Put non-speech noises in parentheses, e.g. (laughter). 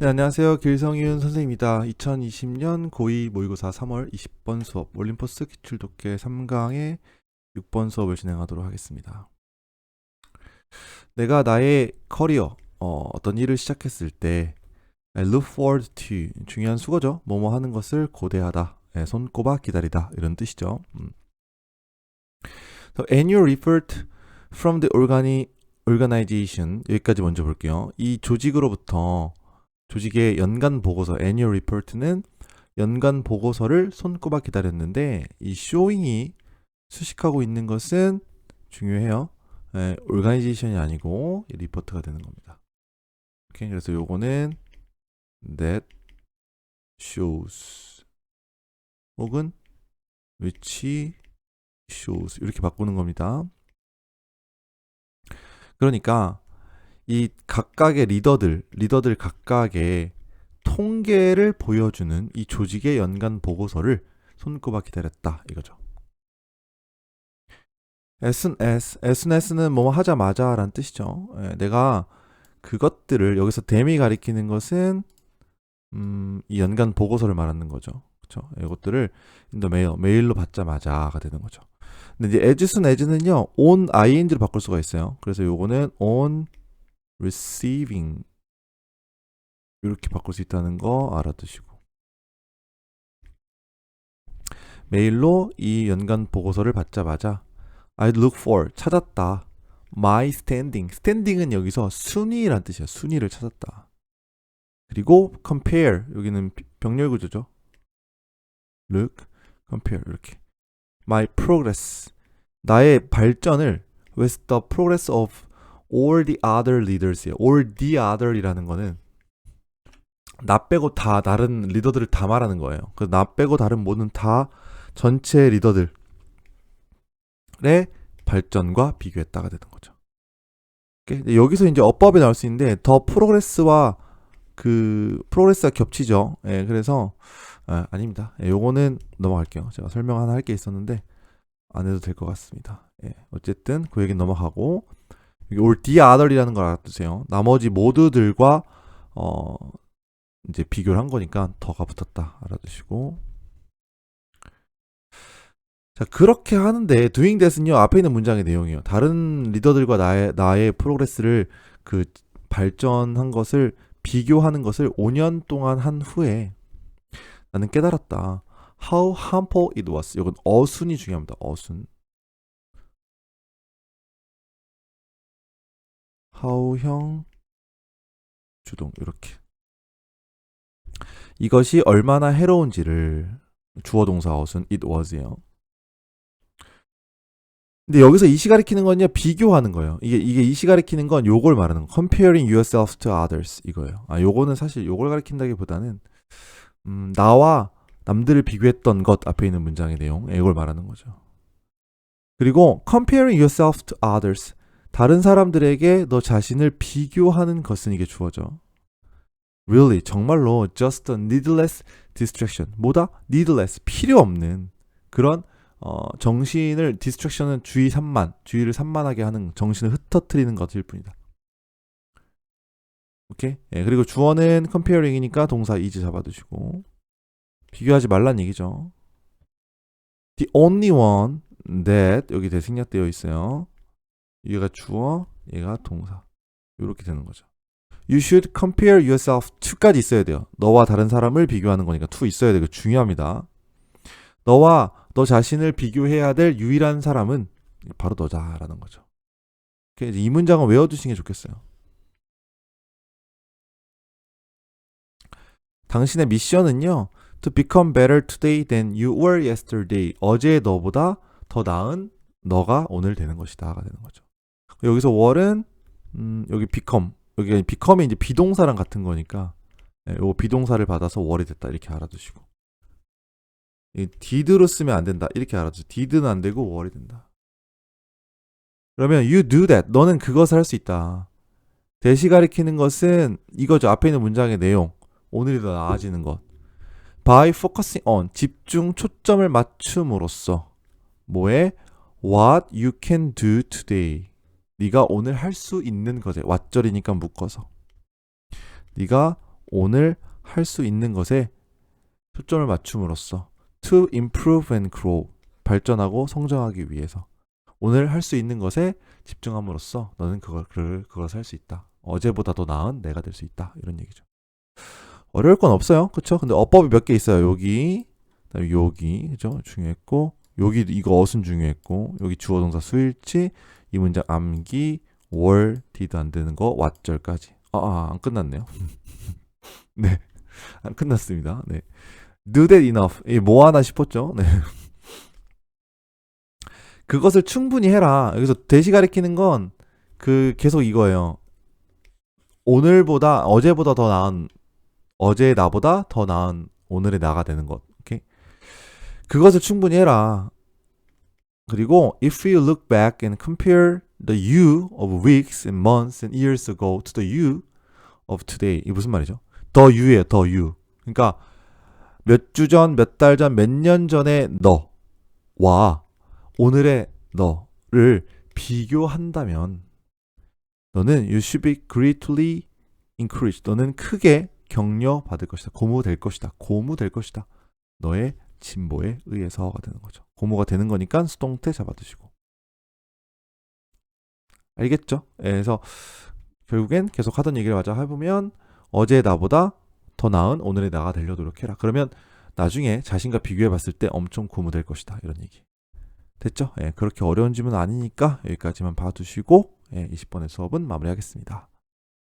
네, 안녕하세요. 길성윤 선생님입니다. 2020년 고2 모의고사 3월 20번 수업 올림포스 기출독해 3강의 6번 수업을 진행하도록 하겠습니다. 내가 나의 커리어, 어, 어떤 일을 시작했을 때 I look forward to 중요한 수거죠. 뭐뭐 하는 것을 고대하다, 예, 손꼽아 기다리다 이런 뜻이죠. 음. So, annual report from the organi, organization 여기까지 먼저 볼게요. 이 조직으로부터 조직의 연간 보고서 annual report는 연간 보고서를 손꼽아 기다렸는데 이 showing이 수식하고 있는 것은 중요해요. 예, organization이 아니고 이 리포트가 되는 겁니다. 오케이, 그래서 요거는 that shows 혹은 which shows 이렇게 바꾸는 겁니다. 그러니까 이 각각의 리더들, 리더들 각각의 통계를 보여주는 이 조직의 연간 보고서를 손꼽아 기다렸다 이거죠. S&S, S&S는 뭐 하자마자 라는 뜻이죠. 예, 내가 그것들을 여기서 댐이 가리키는 것은 음, 이 연간 보고서를 말하는 거죠. 그렇죠? 이것들을 the mail, 메일로 받자마자가 되는 거죠. 근데 이제 soon as는요, on ing로 바꿀 수가 있어요. 그래서 요거는 on receiving 이렇게 바꿀 수 있다는 거 알아두시고 메일로 이 연간 보고서를 받자마자 I look for 찾았다 my standing standing은 여기서 순위란 뜻이야 순위를 찾았다 그리고 compare 여기는 병렬 구조죠 look compare 이렇게 my progress 나의 발전을 with the progress of all the other leaders예요. all the other이라는 거는 나 빼고 다 다른 리더들을 다 말하는 거예요. 그나 빼고 다른 모든 다 전체 리더들의 발전과 비교했다가 되는 거죠. 여기서 이제 어법이 나올 수 있는데 더 프로그레스와 그 프로그레스가 겹치죠. 예, 그래서 아, 아닙니다. 예, 요거는 넘어갈게요. 제가 설명 하나 할 게 있었는데 안 해도 될 것 같습니다. 예, 어쨌든 그 얘기 넘어가고 여기 올 the other이라는 걸 알아두세요. 나머지 모두들과 어 이제 비교를 한 거니까 더가 붙었다 알아두시고 자 그렇게 하는데 doing that은요 앞에 있는 문장의 내용이에요. 다른 리더들과 나의 나의 프로그레스를 그 발전한 것을 비교하는 것을 5년 동안 한 후에 나는 깨달았다. How harmful it was. 이건 어순이 중요합니다. 어순. 하우형 주동 이렇게 이것이 얼마나 해로운지를 주어 동사 어순 it was예요. 근데 여기서 이시 가리키는 건요 비교하는 거예요. 이게 이게 이시 가리키는 건 요걸 말하는 거. comparing yourself to others 이거예요. 아 요거는 사실 요걸 가리킨다기보다는 음, 나와 남들을 비교했던 것 앞에 있는 문장의 내용 이걸 말하는 거죠. 그리고 comparing yourself to others 다른 사람들에게 너 자신을 비교하는 것은 이게 주어져. Really, 정말로 just a needless distraction. 뭐다? needless, 필요 없는 그런 어, 정신을 distraction은 주의 산만, 주의를 산만하게 하는 정신을 흩어뜨리는 것일 뿐이다. 오케이? 예, 그리고 주어는 comparing이니까 동사 is 잡아두시고 비교하지 말란 얘기죠. The only one that 여기 대생략되어 있어요. 얘가 주어, 얘가 동사. 이렇게 되는 거죠. You should compare yourself to까지 있어야 돼요. 너와 다른 사람을 비교하는 거니까 to 있어야 되고 중요합니다. 너와 너 자신을 비교해야 될 유일한 사람은 바로 너다라는 거죠. 이 문장은 외워두시는 게 좋겠어요. 당신의 미션은요, to become better today than you were yesterday. 어제의 너보다 더 나은 너가 오늘 되는 것이다가 되는 거죠. 여기서 월은 음, 여기 become 여기 become이 이제 비동사랑 같은 거니까 예, 요 비동사를 받아서 월이 됐다 이렇게 알아두시고 이 did로 쓰면 안 된다 이렇게 알아두세요. did는 안 되고 월이 된다. 그러면 you do that 너는 그것을 할 수 있다. 대시 가리키는 것은 이거죠. 앞에 있는 문장의 내용 오늘이 더 나아지는 것. by focusing on 집중 초점을 맞춤으로써 뭐에 what you can do today 네가 오늘 할 수 있는 것에 왓절이니까 묶어서 네가 오늘 할 수 있는 것에 초점을 맞춤으로써 to improve and grow 발전하고 성장하기 위해서 오늘 할 수 있는 것에 집중함으로써 너는 그걸 그걸 그것을 할 수 있다. 어제보다 더 나은 내가 될 수 있다. 이런 얘기죠. 어려울 건 없어요. 그렇죠? 근데 어법이 몇 개 있어요. 여기 여기 그죠? 중요했고 여기 이거 어순 중요했고 여기 주어 동사 수일치 이 문장 암기 월 디드 안 되는 거 왓절까지. 아, 아, 안 끝났네요. (laughs) 네. 안 끝났습니다. 네. Do that enough. 이뭐 하나 싶었죠? 네. (laughs) 그것을 충분히 해라. 여기서 대시 가리키는 건 그 계속 이거예요. 오늘보다 어제보다 더 나은 어제의 나보다 더 나은 오늘의 나가 되는 것. 그것을 충분히 해라. 그리고 if you look back and compare the you of weeks and months and years ago to the you of today. 이 무슨 말이죠? 더 you예요. 더 you. 그러니까 몇 주 전, 몇 달 전, 몇 년 전의 너와 오늘의 너를 비교한다면 너는 you should be greatly encouraged. 너는 크게 격려받을 것이다. 고무될 것이다. 고무될 것이다. 너의 진보에 의해서가 되는 거죠. 고무가 되는 거니까 수동태 잡아두시고. 알겠죠? 예, 그래서 결국엔 계속 하던 얘기를 마저 해보면 어제 나보다 더 나은 오늘의 나가 되려 노력해라. 그러면 나중에 자신과 비교해 봤을 때 엄청 고무될 것이다. 이런 얘기. 됐죠? 예, 그렇게 어려운 질문 아니니까 여기까지만 봐두시고 예, 20번의 수업은 마무리하겠습니다.